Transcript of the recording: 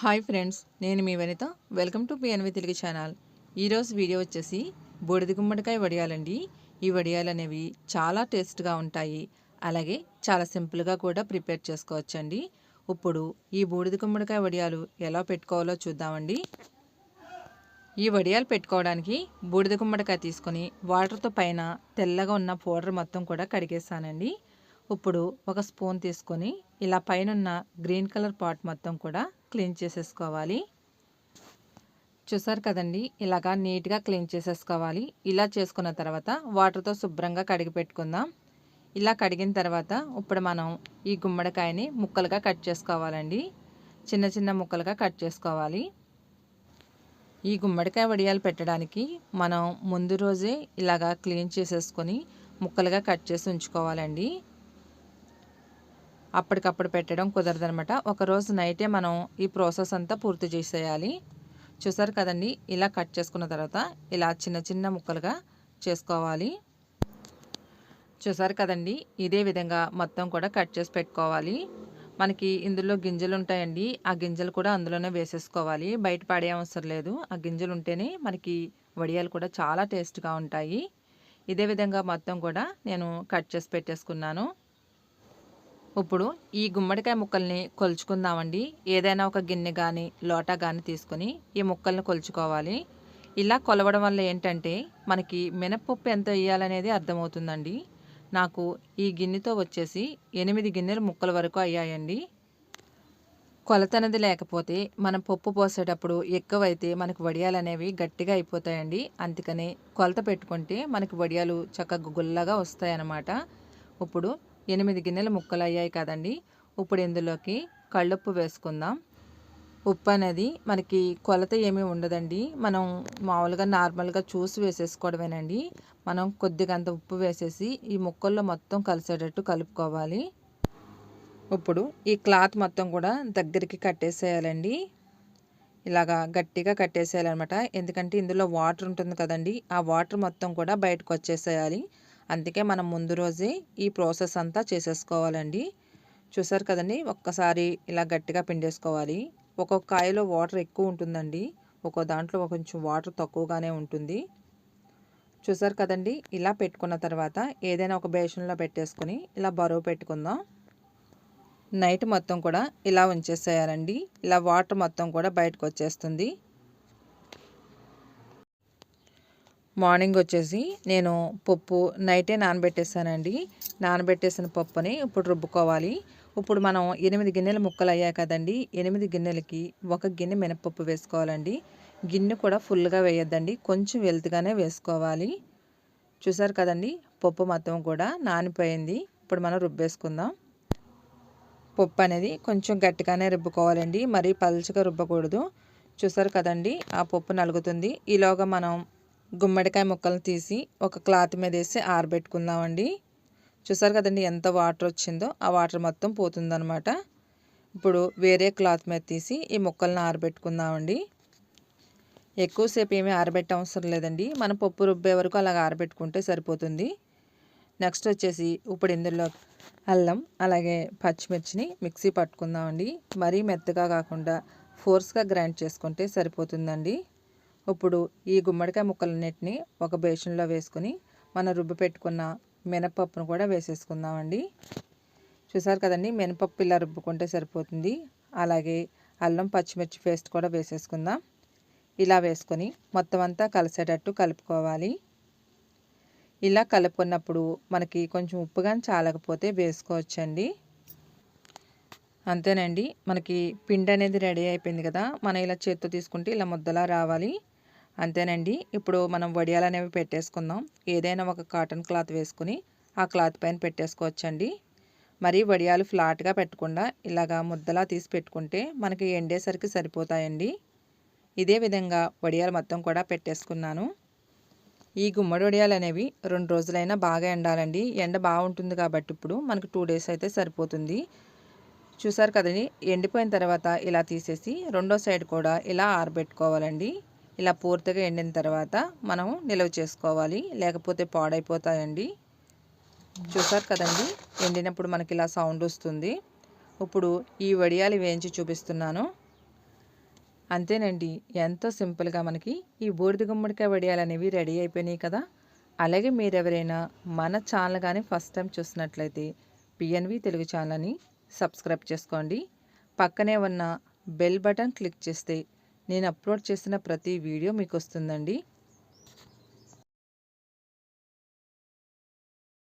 Hi friends నేను మీ Vanitha. Welcome to PNV Telugu channel. ఈరోజు video వచ్చేసి బూడిద గుమ్మడికాయ వడియాలండి. ఈ వడియాలు అనేవి చాలా టేస్ట్గా ఉంటాయి. అలాగే చాలా సింపుల్గా కూడా ప్రిపేర్ చేసుకోవచ్చండి. ఇప్పుడు ఈ బూడిద గుమ్మడికాయ వడియాలు ఎలా పెట్టుకోవాలో చూద్దామండి. ఈ వడియాలు పెట్టుకోవడానికి బూడిద గుమ్మడికాయ తీసుకొని వాటర్తో పైన తెల్లగా ఉన్న పౌడర్ మొత్తం కూడా కడిగేసానండి ఇప్పుడు ఒక స్పూన్ తీసుకొని ఇలా పైన గ్రీన్ కలర్ పాట్ మొత్తం కూడా క్లీన్ చేసేసుకోవాలి. చూసారు కదండి? ఇలాగా నీట్గా క్లీన్ చేసేసుకోవాలి. ఇలా చేసుకున్న తర్వాత వాటర్తో శుభ్రంగా కడిగి పెట్టుకుందాం. ఇలా కడిగిన తర్వాత ఇప్పుడు మనం ఈ గుమ్మడికాయని ముక్కలుగా కట్ చేసుకోవాలండి. చిన్న చిన్న ముక్కలుగా కట్ చేసుకోవాలి. ఈ గుమ్మడికాయ వడియాలు పెట్టడానికి మనం ముందు రోజే ఇలాగా క్లీన్ చేసేసుకొని ముక్కలుగా కట్ చేసి ఉంచుకోవాలండి. అప్పటికప్పుడు పెట్టడం కుదరదనమాట ఒకరోజు నైటే మనం ఈ ప్రాసెస్ అంతా పూర్తి చేసేయాలి. చూసారు కదండి? ఇలా కట్ చేసుకున్న తర్వాత ఇలా చిన్న చిన్న ముక్కలుగా చేసుకోవాలి. చూసారు కదండి? ఇదే విధంగా మొత్తం కూడా కట్ చేసి పెట్టుకోవాలి. మనకి ఇందులో గింజలు ఉంటాయండి. ఆ గింజలు కూడా అందులోనే వేసేసుకోవాలి. బయట పడే అవసరం లేదు. ఆ గింజలు ఉంటేనే మనకి వడియాలు కూడా చాలా టేస్ట్గా ఉంటాయి. ఇదే విధంగా మొత్తం కూడా నేను కట్ చేసి పెట్టేసుకున్నాను. ఇప్పుడు ఈ గుమ్మడికాయ ముక్కల్ని కొలుచుకుందామండి. ఏదైనా ఒక గిన్నె కానీ లోటా కానీ తీసుకొని ఈ ముక్కల్ని కొలుచుకోవాలి. ఇలా కొలవడం వల్ల ఏంటంటే మనకి మినప్పప్పు ఎంత వేయాలనేది అర్థమవుతుందండి. నాకు ఈ గిన్నెతో వచ్చేసి ఎనిమిది గిన్నెలు ముక్కల వరకు అయ్యాయండి. కొలతనది లేకపోతే మనం పప్పు పోసేటప్పుడు ఎక్కువైతే మనకు వడియాలు అనేవి గట్టిగా అయిపోతాయండి. అందుకని కొలత పెట్టుకుంటే మనకి వడియాలు చక్కగా గుల్లగా వస్తాయన్నమాట. ఇప్పుడు ఎనిమిది గిన్నెలు ముక్కలు అయ్యాయి కదండి. ఇప్పుడు ఇందులోకి కళ్ళుప్పు వేసుకుందాం. ఉప్పు అనేది మనకి కొలత ఏమీ ఉండదండి. మనం మామూలుగా నార్మల్గా చూసి వేసేసుకోవడమేనండి. మనం కొద్దిగా అంత ఉప్పు వేసేసి ఈ ముక్కల్లో మొత్తం కలిసేటట్టు కలుపుకోవాలి. ఇప్పుడు ఈ క్లాత్ మొత్తం కూడా దగ్గరికి కట్టేసేయాలండి. ఇలాగా గట్టిగా కట్టేసేయాలన్నమాట. ఎందుకంటే ఇందులో వాటర్ ఉంటుంది కదండి. ఆ వాటర్ మొత్తం కూడా బయటకు వచ్చేసేయాలి అందుకే మనం ముందు రోజే ఈ ప్రాసెస్ అంతా చేసేసుకోవాలండి. చూసారు కదండి? ఒక్కసారి ఇలా గట్టిగా పిండేసుకోవాలి. ఒక్కొక్క కాయలో వాటర్ ఎక్కువ ఉంటుందండి. ఒక్కో దాంట్లో కొంచెం వాటర్ తక్కువగానే ఉంటుంది. చూసారు కదండి? ఇలా పెట్టుకున్న తర్వాత ఏదైనా ఒక బేషన్లో పెట్టేసుకొని ఇలా బరువు పెట్టుకుందాం. నైట్ మొత్తం కూడా ఇలా ఉంచేసేయాలండి. ఇలా వాటర్ మొత్తం కూడా బయటకు వచ్చేస్తుంది. మార్నింగ్ వచ్చేసి నేను పప్పు నైటే నానబెట్టేసానండి. నానబెట్టేసిన పప్పుని ఇప్పుడు రుబ్బుకోవాలి. ఇప్పుడు మనం ఎనిమిది గిన్నెలు ముక్కలు అయ్యాయి కదండి. ఎనిమిది గిన్నెలకి ఒక గిన్నె మినపప్పు వేసుకోవాలండి. గిన్నె కూడా ఫుల్గా వేయొద్దండి. కొంచెం వెల్త్గానే వేసుకోవాలి. చూసారు కదండి? పప్పు మొత్తం కూడా నానిపోయింది. ఇప్పుడు మనం రుబ్బేసుకుందాం. పప్పు అనేది కొంచెం గట్టిగానే రుబ్బుకోవాలండి. మరీ పలుచగా రుబ్బకూడదు. చూసారు కదండి? ఆ పప్పు నలుగుతుంది. ఈలోగా మనం గుమ్మడికాయ ముక్కలను తీసి ఒక క్లాత్ మీద వేసి ఆరబెట్టుకుందామండి. చూసారు కదండి ఎంత వాటర్ వచ్చిందో? ఆ వాటర్ మొత్తం పోతుందనమాట ఇప్పుడు వేరే క్లాత్ మీద తీసి ఈ ముక్కలను ఆరబెట్టుకుందామండి. ఎక్కువసేపు ఏమీ ఆరబెట్టే అవసరం లేదండి. మనం పప్పు రుబ్బే వరకు అలాగ ఆరబెట్టుకుంటే సరిపోతుంది. నెక్స్ట్ వచ్చేసి ఇప్పుడు ఇందులో అల్లం అలాగే పచ్చిమిర్చిని మిక్సీ పట్టుకుందామండి. మరీ మెత్తగా కాకుండా ఫోర్స్గా గ్రైండ్ చేసుకుంటే సరిపోతుందండి. ఇప్పుడు ఈ గుమ్మడికాయ ముక్కలన్నిటిని ఒక బేషన్లో వేసుకొని మనం రుబ్బు పెట్టుకున్న మినపప్పును కూడా వేసేసుకుందామండి. చూసారు కదండి మినపప్పు ఇలా రుబ్బుకుంటే సరిపోతుంది. అలాగే అల్లం పచ్చిమిర్చి పేస్ట్ కూడా వేసేసుకుందాం. ఇలా వేసుకొని మొత్తం అంతా కలిసేటట్టు కలుపుకోవాలి. ఇలా కలుపుకున్నప్పుడు మనకి కొంచెం ఉప్పు కానీ చాలకపోతే వేసుకోవచ్చండి. అంతేనండి మనకి పిండి అనేది రెడీ అయిపోయింది కదా మనం ఇలా చేత్తో తీసుకుంటే ఇలా ముద్దలా రావాలి. అంతేనండి. ఇప్పుడు మనం వడియాలు అనేవి పెట్టేసుకుందాం. ఏదైనా ఒక కాటన్ క్లాత్ వేసుకుని ఆ క్లాత్ పైన పెట్టేసుకోవచ్చండి. మరి వడియాలు ఫ్లాట్గా పెట్టకుండా ఇలాగా ముద్దలా తీసి పెట్టుకుంటే మనకి ఎండేసరికి సరిపోతాయండి. ఇదే విధంగా వడియాలు మొత్తం కూడా పెట్టేసుకున్నాను. ఈ గుమ్మడి వడియాలు అనేవి రెండు రోజులైనా బాగా ఎండాలండి. ఎండ బాగుంటుంది కాబట్టి ఇప్పుడు మనకు టూ డేస్ అయితే సరిపోతుంది. చూసారు కదండి ఎండిపోయిన తర్వాత ఇలా తీసేసి రెండో సైడ్ కూడా ఇలా ఆరబెట్టుకోవాలండి. ఇలా పూర్తిగా ఎండిన తర్వాత మనం నిల్వ చేసుకోవాలి. లేకపోతే పాడైపోతాయండి. చూసారు కదండి? ఎండినప్పుడు మనకి ఇలా సౌండ్ వస్తుంది. ఇప్పుడు ఈ వడియాలు వేయించి చూపిస్తున్నాను. అంతేనండి. ఎంతో సింపుల్గా మనకి ఈ బూడిద గుమ్మడికాయ వడియాలు అనేవి రెడీ అయిపోయినాయి కదా. అలాగే మీరు ఎవరైనా మన ఛానల్ కానీ ఫస్ట్ టైం చూసినట్లయితే పిఎన్వి తెలుగు ఛానల్ని సబ్స్క్రైబ్ చేసుకోండి. పక్కనే ఉన్న బెల్ బటన్ క్లిక్ చేస్తే నేను అప్లోడ్ చేసిన ప్రతి వీడియో మీకు వస్తుందండి